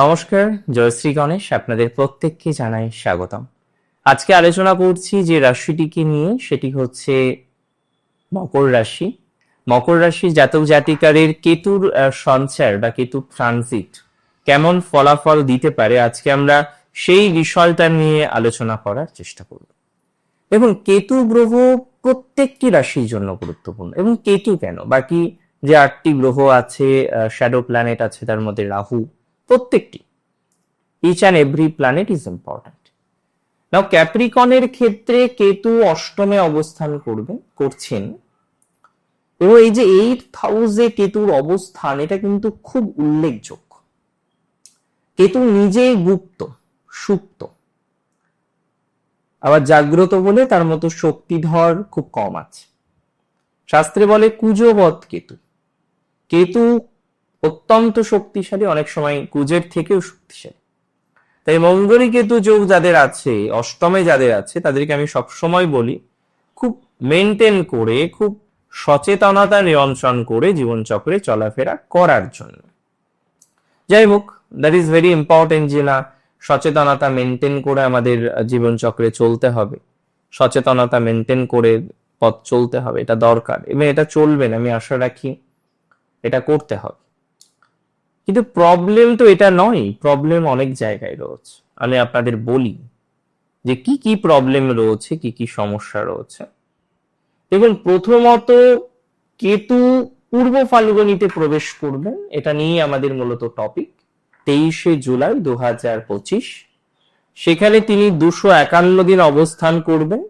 নমস্কার জয়শ্রী গণেশ, আপনাদের প্রত্যেককে জানাই স্বাগতম। আজকে আলোচনা করছি যে রাশিটিকে নিয়ে, সেটি হচ্ছে মকর রাশি। মকর রাশি জাতক জাতিকারের কেতুর সঞ্চার বা কেতুর ট্রানজিট কেমন ফলাফল দিতে পারে, আজকে আমরা সেই বিষয়টা নিয়ে আলোচনা করার চেষ্টা করব। এবং কেতু গ্রহ প্রত্যেকটি রাশির জন্য গুরুত্বপূর্ণ। এবং কেতু কেন? বাকি যে আটটি গ্রহ আছে শ্যাডো প্ল্যানেট আছে, তার মধ্যে রাহু প্রত্যেকটি। Each and every planet is important now ক্যাপ্রিকনের ক্ষেত্রে কেতু অষ্টমে অবস্থান করবে, করছেন। এবং এই যে এইট হাউসে কেতুর অবস্থান, এটা কিন্তু খুব উল্লেখযোগ্য। কেতু নিজেই গুপ্ত, সুপ্ত। আবার জাগ্রত বলে তার মতো শক্তিধর খুব কম আছে। শাস্ত্রে বলে কুজবৎ কেতু। কেতু অত্যন্ত শক্তিশালী, অনেক সময় কুজের থেকেও শক্তিশালী। তাই মঙ্গলী কেতু যোগ যাদের আছে, অষ্টমে যাদের আছে, তাদেরকে আমি সবসময় বলি, খুব মেনটেন করে, খুব সচেতনতা নিয়ন্ত্রণ করে জীবনচক্রে চলাফেরা করার জন্য। যাই হোক দ্যাট ইজ ভেরি ইম্পর্টেন্ট যে না, সচেতনতা মেনটেন করে আমাদের জীবনচক্রে চলতে হবে। সচেতনতা মেনটেন করে পথ চলতে হবে, এটা দরকার। এবং এটা চলবে না, আমি আশা রাখি এটা করতে হবে। কিন্তু প্রবলেম তো এটা নয় প্রবলেম অনেক জায়গায় রয়েছে। আমি আপনাদের বলি যে কি কি প্রবলেম রয়েছে, কি কি সমস্যা রয়েছে। দেখুন, প্রথমত কেতু পূর্ব ফাল্গুনিতে প্রবেশ করবেন, এটা নিয়ে আমাদের মূলত টপিক তেইশে জুলাই দু হাজার পঁচিশ, সেখানে তিনি দুশো একান্ন দিন অবস্থান করবেন।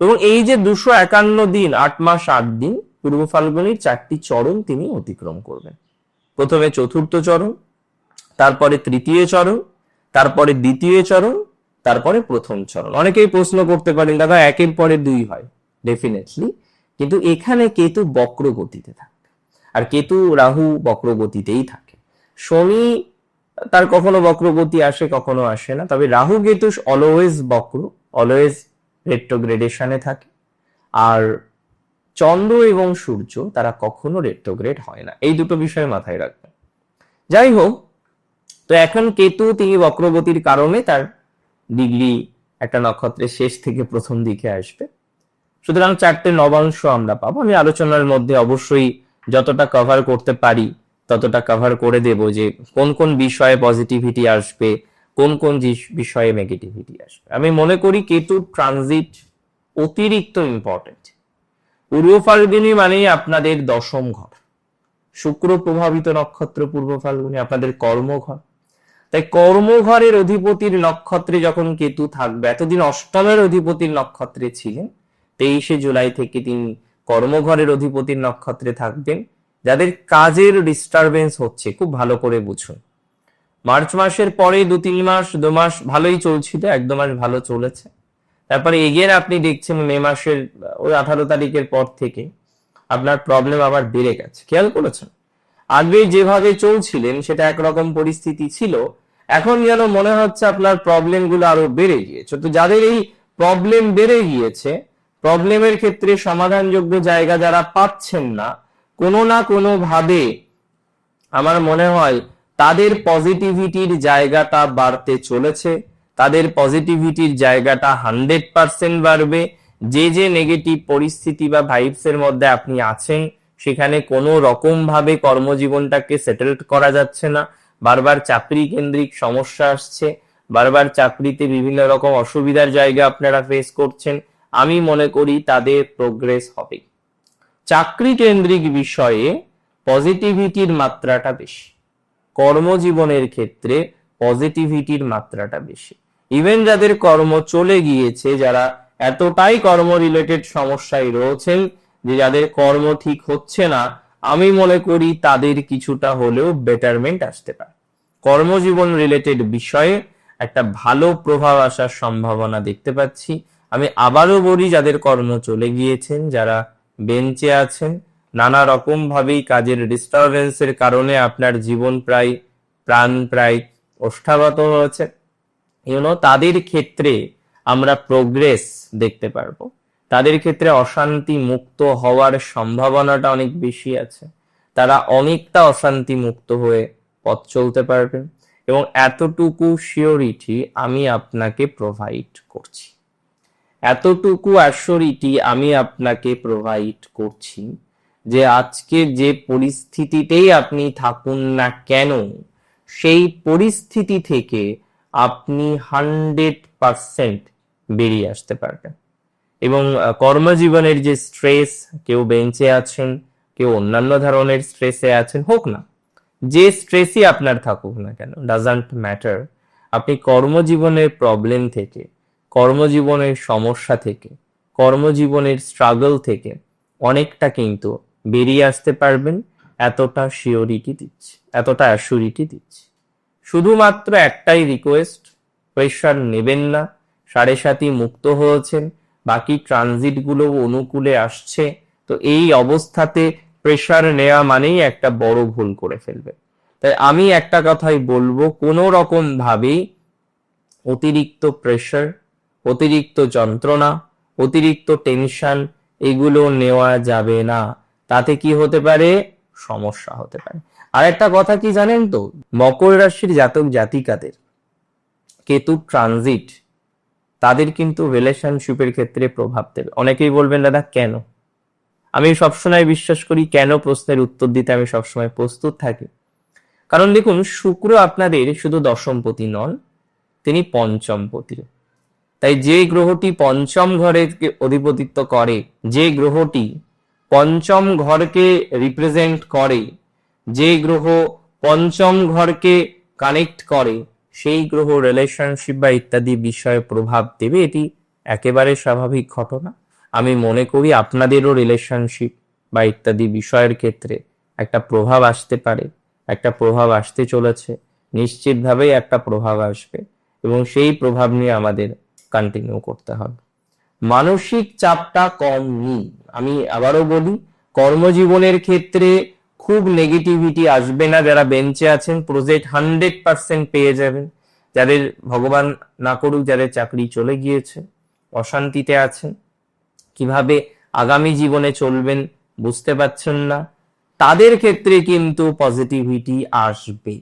এবং এই যে দুশো একান্ন দিন, আট মাস আট দিন, পূর্ব ফাল্গুনির চারটি চরণ তিনি অতিক্রম করবেন। প্রথমে চতুর্থ চরণ, তারপরে তৃতীয় চরণ, তারপরে দ্বিতীয় চরণ, তারপরে প্রথম চরণ। অনেকেই প্রশ্ন করতে পারেন, দাদা, একের পরে দুই হয়? ডেফিনেটলি কিন্তু এখানে কেতু বক্র গতিতে থাকে আর কেতু রাহু বক্র গতিতেই থাকে। শনি, তার কখনো বক্রগতি আসে, কখনো আসে না। তবে রাহু কেতু অলওয়েজ বক্র অলওয়েজ রেট্রোগ্রেডেশনে থাকে। আর চন্দ্র এবং সূর্য তারা কখনো রেট্রোগ্রেড হয় না। এই দুটো বিষয় মাথায় রাখবেন। যাই হোক, তো এখন কেতু তিনি বক্রগতির কারণে তার ডিগ্রি একটা নক্ষত্রের শেষ থেকে প্রথম দিকে আসবে। সুতরাং চারটে নবাংশ আমরা পাবো। আমি আলোচনার মধ্যে অবশ্যই যতটা কভার করতে পারি, ততটা কভার করে দেব যে কোন কোন বিষয়ে পজিটিভিটি আসবে, কোন কোন বিষয়ে নেগেটিভিটি আসবে। আমি মনে করি কেতুর ট্রানজিট অতিরিক্ত ইম্পর্টেন্ট পূর্ব ফাল্গুনি মানেই আপনাদের দশম ঘর। শুক্র প্রভাবিত নক্ষত্র পূর্ব ফাল্গুনি আপনাদের কর্মঘর। তাই কর্মঘরের অধিপতির নক্ষত্রে যখন কেতু থাকবে, এতদিন অষ্টমের অধিপতির নক্ষত্রে ছিলেন, তেইশে জুলাই থেকে তিনি কর্মঘরের অধিপতির নক্ষত্রে থাকবেন। যাদের কাজের ডিস্টারবেন্স হচ্ছে, খুব ভালো করে বুঝুন। মার্চ মাসের পরে দু তিন মাস, দু মাস ভালোই চলছিল এক দু মাস ভালো চলেছে। তারপরে এগের আপনি দেখছেন মে মাসের, ওই আঠারো তারিখের পর থেকে আপনার প্রবলেম আবার বেড়ে গেছে। খেয়াল করেছেন? আগে যেভাবে চলছিলেন সেটা একরকম পরিস্থিতি ছিল, এখন যেন মনে হচ্ছে আপনার প্রবলেমগুলো আরও বেড়ে গিয়েছে। তো যাদের এই প্রবলেম বেড়ে গিয়েছে প্রবলেমের ক্ষেত্রে সমাধানযোগ্য জায়গা যারা পাচ্ছেন না, কোনো না কোনো ভাবে আমার মনে হয় তাদের পজিটিভিটির জায়গাটা বাড়তে চলেছে। তাদের পজিটিভিটির জায়গাটা হান্ড্রেড পার্সেন্ট বাড়বে। যে যে নেগেটিভ পরিস্থিতি বা ভাইবস এর মধ্যে আপনি আছেন, সেখানে কোনো রকম ভাবে কর্মজীবনটাকে সেটেল করা যাচ্ছে না। বারবার চাকরি কেন্দ্রিক সমস্যা আসছে, বারবার চাকরিতে বিভিন্ন রকম অসুবিধার জায়গা আপনারা ফেস করছেন। আমি মনে করি তাদের প্রোগ্রেস হবে। চাকরি কেন্দ্রিক বিষয়ে পজিটিভিটির মাত্রাটা বেশি। কর্মজীবনের ক্ষেত্রে পজিটিভিটির মাত্রাটা বেশি। ইভেন যাদের কর্ম চলে গিয়েছে, যারা এতটাই কর্ম রিলেটেড সমস্যায় রয়েছেন যে যাদের কর্ম ঠিক হচ্ছে না, আমি মনে করি তাদের কিছুটা হলেও বেটারমেন্ট আসতে পারে। কর্মজীবন রিলেটেড বিষয়ে একটা ভালো প্রভাব আসার সম্ভাবনা দেখতে পাচ্ছি। আমি আবারও বলি, যাদের কর্ম চলে গিয়েছেন, যারা বেঞ্চে আছেন, নানা রকম ভাবেই কাজের ডিস্টারবেন্সের কারণে আপনার জীবন প্রায়, প্রাণ প্রায় ওষ্ঠাগত হয়েছে। ইউনো তাদের ক্ষেত্রে আমরা প্রোগ্রেস দেখতে পারব। তাদের ক্ষেত্রে অশান্তি মুক্ত হওয়ার সম্ভাবনাটা অনেক বেশি আছে। তারা অনেকটা অশান্তি মুক্ত হয়ে পথ চলতে পারবেন এবং এতটুকু শিওরিটি আমি আপনাকে প্রোভাইড করছি। এতটুকু অ্যাসিওরিটি আমি আপনাকে প্রোভাইড করছি যে আজকে যে পরিস্থিতিতেই আপনি থাকুন না কেন, সেই পরিস্থিতি থেকে আপনি হান্ড্রেড পারসেন্ট বেরিয়ে আসতে পারবেন। এবং কর্মজীবনের যে স্ট্রেস, কেউ বেঞ্চে আছেন, কেউ অন্যান্য ধরনের স্ট্রেসে আছেন, হোক না, যে স্ট্রেসই আপনার থাকুক না কেন ডাজান্ট ম্যাটার আপনি কর্মজীবনের প্রবলেম থেকে, কর্মজীবনের সমস্যা থেকে, কর্মজীবনের স্ট্রাগল থেকে অনেকটা কিন্তু বেরিয়ে আসতে পারবেন, এতটা শিওরিটি দিচ্ছে, এতটা অ্যাসিউরিটি দিচ্ছে। শুধুমাত্র একটাই রিকোয়েস্ট প্রেশার নেবেন না। সাড়ে সাতই মুক্ত হয়েছেন। বাকি ট্রানজিটগুলো অনুকূলে আসছে। তো এই অবস্থাতে প্রেশার নেওয়া মানেই একটা বড় ভুল করে ফেলবে। তাই আমি একটা কথাই বলব, কোনো রকম ভাবেই অতিরিক্ত প্রেশার অতিরিক্ত যন্ত্রণা, অতিরিক্ত টেনশন এগুলো নেওয়া যাবে না। তাতে কি হতে পারে? সমস্যা হতে পারে। আর একটা কথা কি জানেন তো? মকর রাশির জাতক জাতিকাদের কেতু ট্রানজিট তাদের কিন্তু রিলেশনশিপের ক্ষেত্রে প্রভাব দেবে। অনেকেই বলবেন, দাদা, কেন? আমি সবসময় বিশ্বাস করি, কেন প্রশ্নের উত্তর দিতে আমি সবসময় প্রস্তুত থাকি। কারণ দেখুন, শুক্র আপনাদের শুধু দশমপতি নন, তিনি পঞ্চমপতি। তাই যে গ্রহটি পঞ্চম ঘরে অধিপতিত্ব করে, যে গ্রহটি পঞ্চম ঘরকে রিপ্রেজেন্ট করে যে গ্রহ পঞ্চম ঘরকে কানেক্ট করে, সেই গ্রহ রিলেশনশিপ বা ইত্যাদি বিষয়ে প্রভাব দেবে, এটি একেবারে স্বাভাবিক ঘটনা। আমি মনে করি আপনাদেরও রিলেশনশিপ বা ইত্যাদি বিষয়ের ক্ষেত্রে একটা প্রভাব আসতে পারে, একটা প্রভাব আসতে চলেছে, নিশ্চিতভাবেই একটা প্রভাব আসবে এবং সেই প্রভাব নিয়ে আমাদের কন্টিনিউ করতে হবে। মানসিক চাপটা কম নিই। আমি আবারও বলি, কর্মজীবনের ক্ষেত্রে খুব নেগেটিভিটি আসবে না। যারা বেঞ্চে আছেন প্রজেক্ট হান্ড্রেড পার্সেন্ট পেয়ে যাবেন। যাদের ভগবান না করুক, যাদের চাকরি চলে গিয়েছে, অশান্তিতে আছেন, কীভাবে আগামী জীবনে চলবেন বুঝতে পারছেন না। তাদের ক্ষেত্রে কিন্তু পজিটিভিটি আসবে।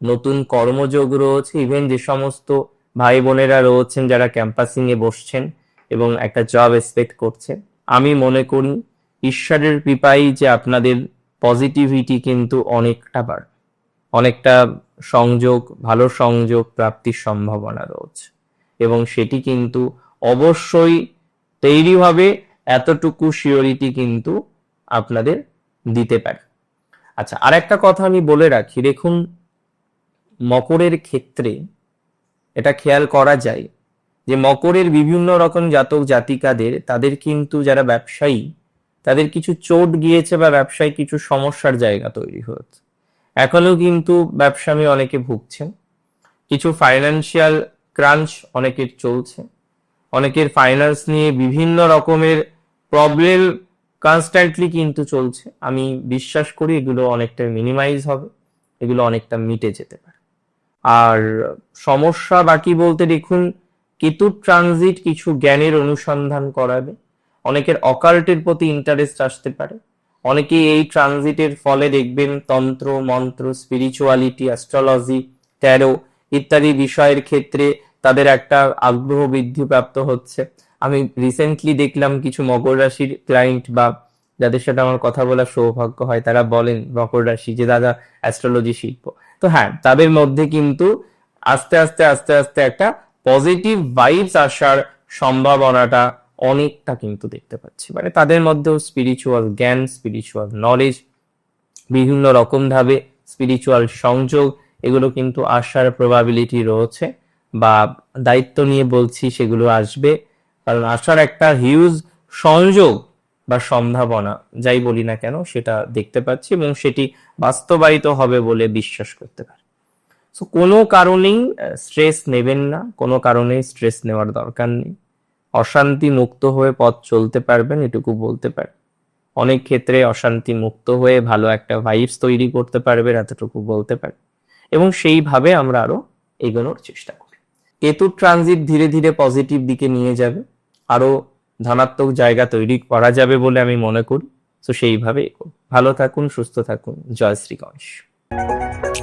নতুন কর্মযোগ রয়েছে ইভেন যে সমস্ত ভাই বোনেরা রয়েছেন, যারা ক্যাম্পাসিং এ বসছেন এবং একটা জব এক্সপেক্ট করছেন। আমি মনে করি, ঈশ্বরের কৃপাই যে আপনাদের পজিটিভিটি কিন্তু অনেকটা বাড়বে অনেকটা সংযোগ, ভালো সংযোগ প্রাপ্তির সম্ভাবনা রয়েছে। এবং সেটি কিন্তু অবশ্যই তৈরি হবে, এতটুকু শিওরিটি কিন্তু আপনাদের দিতে পারে। আচ্ছা আর একটা কথা আমি বলে রাখি, দেখুন, মকরের ক্ষেত্রে এটা খেয়াল করা যায় যে মকরের বিভিন্ন রকম জাতক জাতিকাদের, তাদের কিন্তু যারা ব্যবসায়ী তাদের কিছু চোট গিয়েছে বা ব্যবসায় কিছু সমস্যার জায়গা তৈরি হয়েছে। এখনও কিন্তু ব্যবসামী অনেকে ভুগছেন। কিছু ফাইন্যান্সিয়াল ক্রাঞ্চ অনেকের চলছে। অনেকের ফাইন্যান্স নিয়ে বিভিন্ন রকমের প্রবলেম কনস্ট্যান্টলি কিন্তু চলছে। আমি বিশ্বাস করি এগুলো অনেকটা মিনিমাইজ হবে, এগুলো অনেকটা মিটে যেতে পারে। আর সমস্যা বাকি বলতে দেখুন, কেতু ট্রানজিট কিছু জ্ঞানের অনুসন্ধান করাবে। অনেকের অকাল্টের প্রতি ইন্টারেস্ট আসতে পারে। অনেকে এই ট্রানজিটের ফলে দেখবেন তন্ত্র, মন্ত্র স্পিরিচুয়ালিটি অ্যাস্ট্রোলজি ট্যারো ইত্যাদি বিষয়ের ক্ষেত্রে তাদের একটা আগ্রহ বৃদ্ধি প্রাপ্ত হচ্ছে। আমি রিসেন্টলি দেখলাম কিছু মকর রাশির ক্লায়েন্ট বা যাদের সাথে আমার কথা বলার সৌভাগ্য হয়, তারা বলেন মকর রাশি যে, দাদা অ্যাস্ট্রোলজি শিখব তো হ্যাঁ তাদের মধ্যে কিন্তু আস্তে আস্তে আস্তে আস্তে একটা পজিটিভ ভাইবস আসার সম্ভাবনাটা অনেকটা কিন্তু দেখতে পাচ্ছি। মানে তাদের মধ্যেও স্পিরিচুয়াল জ্ঞান স্পিরিচুয়াল নলেজ বিভিন্ন রকম ভাবে স্পিরিচুয়াল সংযোগ, এগুলো কিন্তু আসার প্রবাবিলিটি রয়েছে বা দায়িত্ব নিয়ে বলছি সেগুলো আসবে। কারণ আসার একটা হিউজ সংযোগ বা সম্ভাবনা, যাই বলি না কেন, সেটা দেখতে পাচ্ছি এবং সেটি বাস্তবায়িত হবে বলে বিশ্বাস করতে পারি। সো কোনো কারণেই স্ট্রেস নেবেন না, কোনো কারণেই স্ট্রেস নেওয়ার দরকার নেই। অশান্তি মুক্ত হয়ে পথ চলতে পারবেন, এটুকু বলতে পারি। অনেক ক্ষেত্রে অশান্তি মুক্ত হয়ে ভালো একটা ভাইবস তৈরি করতে পারবেন, এতটুকু বলতে পারি। এবং সেইভাবে আমরা আরও এগোনোর চেষ্টা করি। কেতুর ট্রানজিট ধীরে ধীরে পজিটিভ দিকে নিয়ে যাবে। আরও ধনাত্মক জায়গা তৈরি করা যাবে বলে আমি মনে করি। তো সেইভাবে। ভালো থাকুন, সুস্থ থাকুন। জয় শ্রী গণেশ।